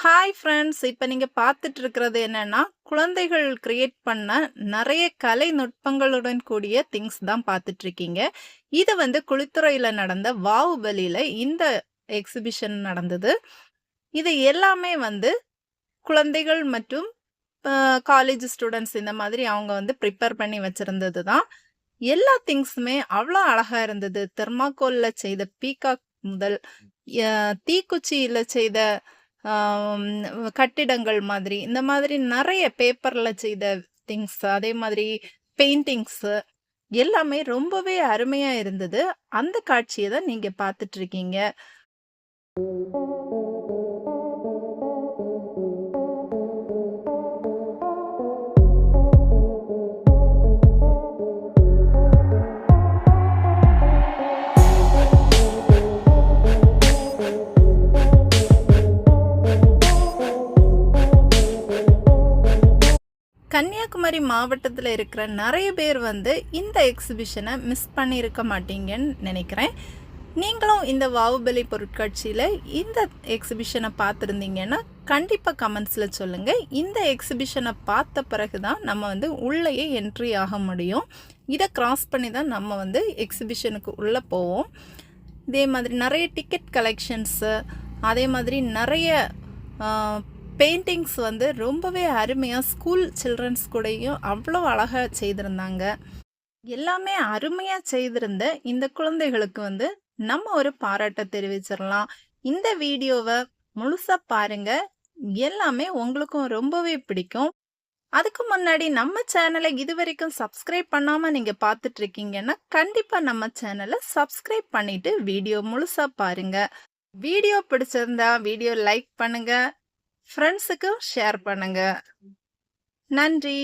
Hi friends இப்போ நீங்கள் பார்த்துட்டு இருக்கிறது என்னென்னா குழந்தைகள் கிரியேட் பண்ண நிறைய கலை நுட்பங்களுடன் கூடிய திங்ஸ் தான் பார்த்துட்ருக்கீங்க இது வந்து குளித்துறையில் நடந்த வாவுபலியில் இந்த எக்ஸிபிஷன் நடந்தது. இது எல்லாமே வந்து குழந்தைகள் மற்றும் காலேஜ் ஸ்டூடண்ட்ஸ் இந்த மாதிரி அவங்க வந்து ப்ரிப்பேர் பண்ணி வச்சுருந்தது தான். எல்லா திங்ஸுமே அவ்வளோ அழகாக இருந்தது. தெர்மாக்கோலில் செய்த பீகாக் முதல், தீக்குச்சியில் செய்த கட்டிடங்கள் மாதிரி, இந்த மாதிரி நிறைய பேப்பர்ல செய்த திங்ஸ், அதே மாதிரி பெயிண்டிங்ஸு எல்லாமே ரொம்பவே அருமையா இருந்தது. அந்த காட்சியை தான் நீங்கள் பார்த்துட்ருக்கீங்க கன்னியாகுமரி மாவட்டத்தில் இருக்கிற நிறைய பேர் வந்து இந்த எக்ஸிபிஷனை மிஸ் பண்ணியிருக்க மாட்டீங்கன்னு நினைக்கிறேன் நீங்களும் இந்த வாவுபலி பொருட்காட்சியில் இந்த எக்ஸிபிஷனை பார்த்துருந்தீங்கன்னா கண்டிப்பாக கமெண்ட்ஸில் சொல்லுங்கள் இந்த எக்ஸிபிஷனை பார்த்த பிறகு தான் நம்ம வந்து உள்ளேயே என்ட்ரி ஆக முடியும். இதை கிராஸ் பண்ணி தான் நம்ம வந்து எக்ஸிபிஷனுக்கு உள்ளே போவோம். இதே மாதிரி நிறைய டிக்கெட் கலெக்ஷன்ஸு, அதே மாதிரி நிறைய பெயிண்டிங்ஸ் வந்து ரொம்பவே அருமையாக ஸ்கூல் சில்ட்ரன்ஸ் கூடயும் அவ்வளோ அழகாக செய்திருந்தாங்க. எல்லாமே அருமையாக செய்திருந்த இந்த குழந்தைகளுக்கு வந்து நம்ம ஒரு பாராட்டை தெரிவிச்சிடலாம் இந்த வீடியோவை முழுசாக பாருங்க. எல்லாமே உங்களுக்கும் ரொம்பவே பிடிக்கும். அதுக்கு முன்னாடி நம்ம சேனலை இதுவரைக்கும் சப்ஸ்கிரைப் பண்ணாமல் நீங்கள் பார்த்துட்டு இருக்கீங்கன்னா, கண்டிப்பாக நம்ம சேனலை சப்ஸ்கிரைப் பண்ணிட்டு வீடியோ முழுசாக பாருங்கள் வீடியோ பிடிச்சிருந்தா வீடியோ லைக் பண்ணுங்கள் ஃப்ரெண்ட்ஸுக்கும் ஷேர் பண்ணுங்க. நன்றி.